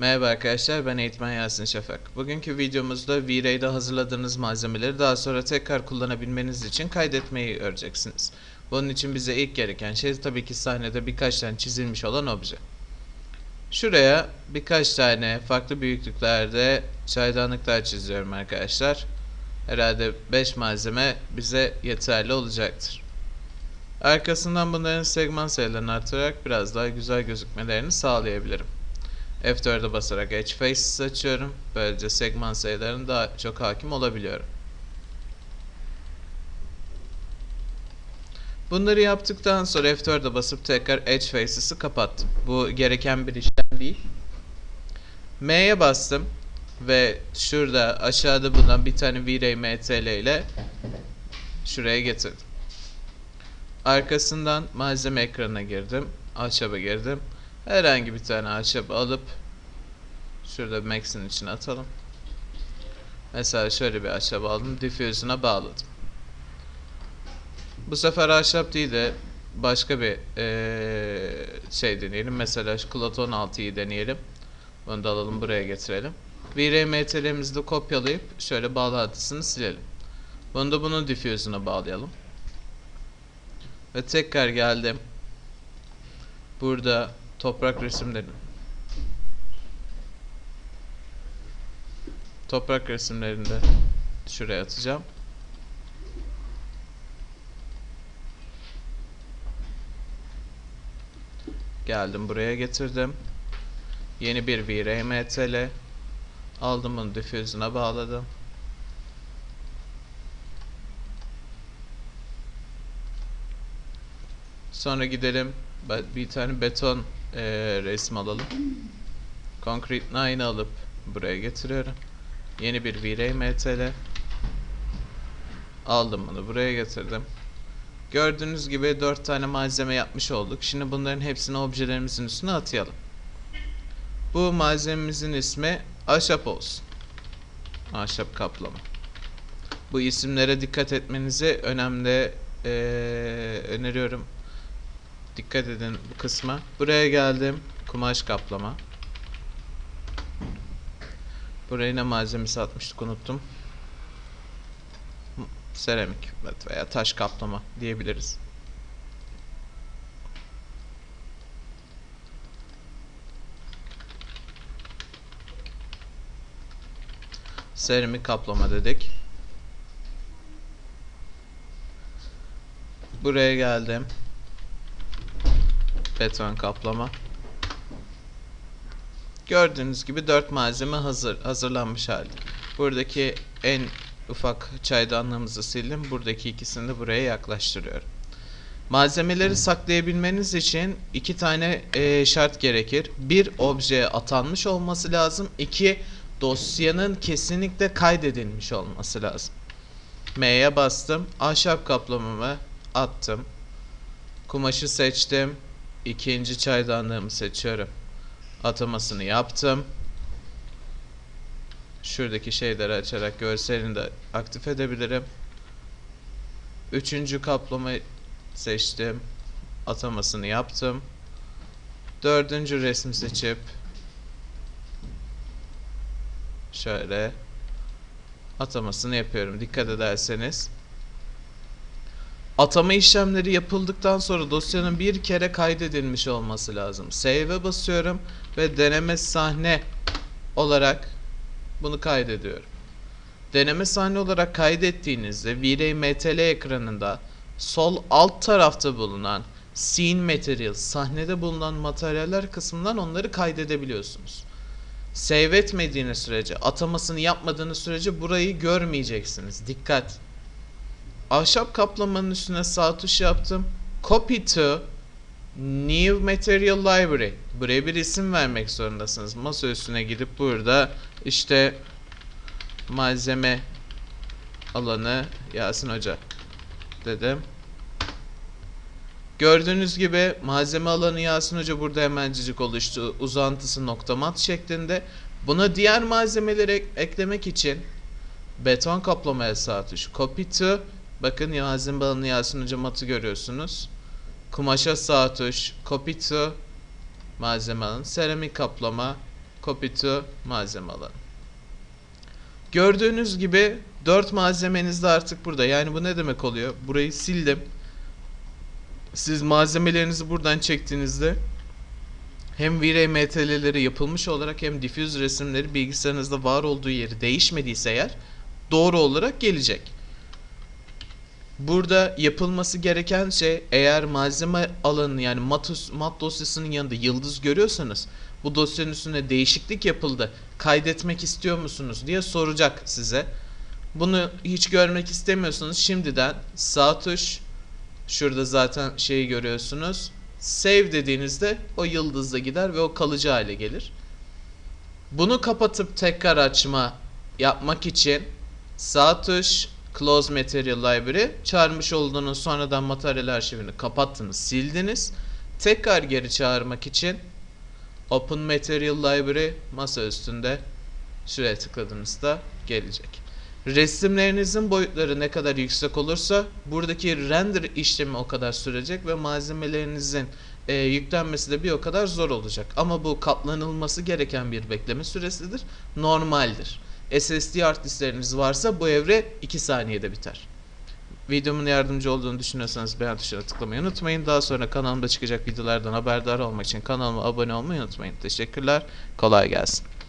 Merhaba arkadaşlar ben eğitmen Yasin Şafak. Bugünkü videomuzda V-Ray'de hazırladığınız malzemeleri daha sonra tekrar kullanabilmeniz için kaydetmeyi öreceksiniz. Bunun için bize ilk gereken şey tabii ki sahnede birkaç tane çizilmiş olan obje. Şuraya birkaç tane farklı büyüklüklerde çaydanlıklar çiziyorum arkadaşlar. Herhalde 5 malzeme bize yeterli olacaktır. Arkasından bunların segment sayılarını artırarak biraz daha güzel gözükmelerini sağlayabilirim. F4'e basarak Edge Faces açıyorum. Böylece segment sayılarına daha çok hakim olabiliyorum. Bunları yaptıktan sonra F4'e basıp tekrar Edge Faces'ı kapattım. Bu gereken bir işlem değil. M'ye bastım ve şurada aşağıda bulunan bir tane V-Ray MTL ile şuraya getirdim. Arkasından malzeme ekranına girdim. Ahşaba girdim. Herhangi bir tane ahşap alıp şurada Max'in içine atalım. Mesela şöyle bir ahşap aldım. Diffuse'una bağladım. Bu sefer ahşap değil de başka bir eee, şey deneyelim. Mesela şu Cloud 16'yı deneyelim. Bunu da alalım buraya getirelim. VRMT'lerimizi de kopyalayıp şöyle bağlantısını silelim. Bunu da bunun diffuse'una bağlayalım. Ve tekrar geldim. Burada toprak resimleri. Toprak resimlerini de şuraya atacağım. Geldim buraya getirdim. Yeni bir VRMTL aldım bunu diffuse'una bağladım. Sonra gidelim bir tane beton eee resim alalım. Concrete 9 alıp buraya getiriyorum. Yeni bir V-Ray MTL. Aldım bunu buraya getirdim. Gördüğünüz gibi 4 tane malzeme yapmış olduk. Şimdi bunların hepsini objelerimizin üstüne atayalım. Bu malzememizin ismi ahşap olsun. Ahşap kaplama. Bu isimlere dikkat etmenizi önemli eee, öneriyorum. Dikkat edin bu kısma. Buraya geldim. Kumaş kaplama. Buraya ne malzemesi atmıştık unuttum. Seramik evet, veya taş kaplama diyebiliriz. Seramik kaplama dedik. Buraya geldim. Beton kaplama. Gördüğünüz gibi 4 malzeme hazır hazırlanmış halde. Buradaki en ufak çaydanlığımızı sildim. Buradaki ikisini de buraya yaklaştırıyorum. Malzemeleri saklayabilmeniz için iki tane e, şart gerekir. Bir objeye atanmış olması lazım. İki dosyanın kesinlikle kaydedilmiş olması lazım. M'ye bastım. Ahşap kaplamamı attım. Kumaşı seçtim. İkinci çaydanlığımı seçiyorum. Atamasını yaptım. Şuradaki şeyleri açarak görselini de aktif edebilirim. Üçüncü kaplamayı seçtim. Atamasını yaptım. Dördüncü resmi seçip şöyle atamasını yapıyorum. Dikkat ederseniz Atama işlemleri yapıldıktan sonra dosyanın bir kere kaydedilmiş olması lazım. Save'e basıyorum ve deneme sahne olarak bunu kaydediyorum. Deneme sahne olarak kaydettiğinizde V-Ray MTL ekranında sol alt tarafta bulunan Scene Materials, sahnede bulunan materyaller kısmından onları kaydedebiliyorsunuz. Save etmediğiniz sürece, atamasını yapmadığınız sürece burayı görmeyeceksiniz. Dikkat! Ahşap kaplamanın üstüne sağ tuş yaptım. Copy to New Material Library. Buraya bir isim vermek zorundasınız. Masa üstüne gidip burada işte malzeme alanı Yasin Hoca dedim. Gördüğünüz gibi malzeme alanı Yasin Hoca burada hemencik oluştu. Uzantısı nokta mat şeklinde. Buna diğer malzemeleri ek- eklemek için beton kaplamaya sağ tuş. Copy to Bakın Yasin Balanı Yasin Hoca matı görüyorsunuz. Kumaşa sağ tuş. Copy to malzeme alın. Seramik kaplama. Copy to malzeme alanı. Gördüğünüz gibi 4 malzemeniz de artık burada. Yani bu ne demek oluyor? Burayı sildim. Siz malzemelerinizi buradan çektiğinizde hem V-Ray MTL'leri yapılmış olarak hem diffuse resimleri bilgisayarınızda var olduğu yeri değişmediyse eğer doğru olarak gelecek. Burada yapılması gereken şey eğer malzeme alanı yani mat, mat dosyasının yanında yıldız görüyorsanız bu dosyanın üstüne değişiklik yapıldı kaydetmek istiyor musunuz diye soracak size. Bunu hiç görmek istemiyorsanız şimdiden sağ tuş şurada zaten şeyi görüyorsunuz. Save dediğinizde o yıldızla gider ve o kalıcı hale gelir. Bunu kapatıp tekrar açma yapmak için sağ tuş Close Material Library çağırmış olduğunuz sonradan materyal arşivini kapattınız, sildiniz. Tekrar geri çağırmak için Open Material Library masa üstünde şuraya tıkladığınızda gelecek. Resimlerinizin boyutları ne kadar yüksek olursa buradaki render işlemi o kadar sürecek ve malzemelerinizin e, yüklenmesi de bir o kadar zor olacak. Ama bu katlanılması gereken bir bekleme süresidir. Normaldir. SSD hard diskleriniz varsa bu evre 2 saniyede biter. Videomun yardımcı olduğunu düşünüyorsanız beğen tuşuna tıklamayı unutmayın. Daha sonra kanalımda çıkacak videolardan haberdar olmak için kanalıma abone olmayı unutmayın. Teşekkürler. Kolay gelsin.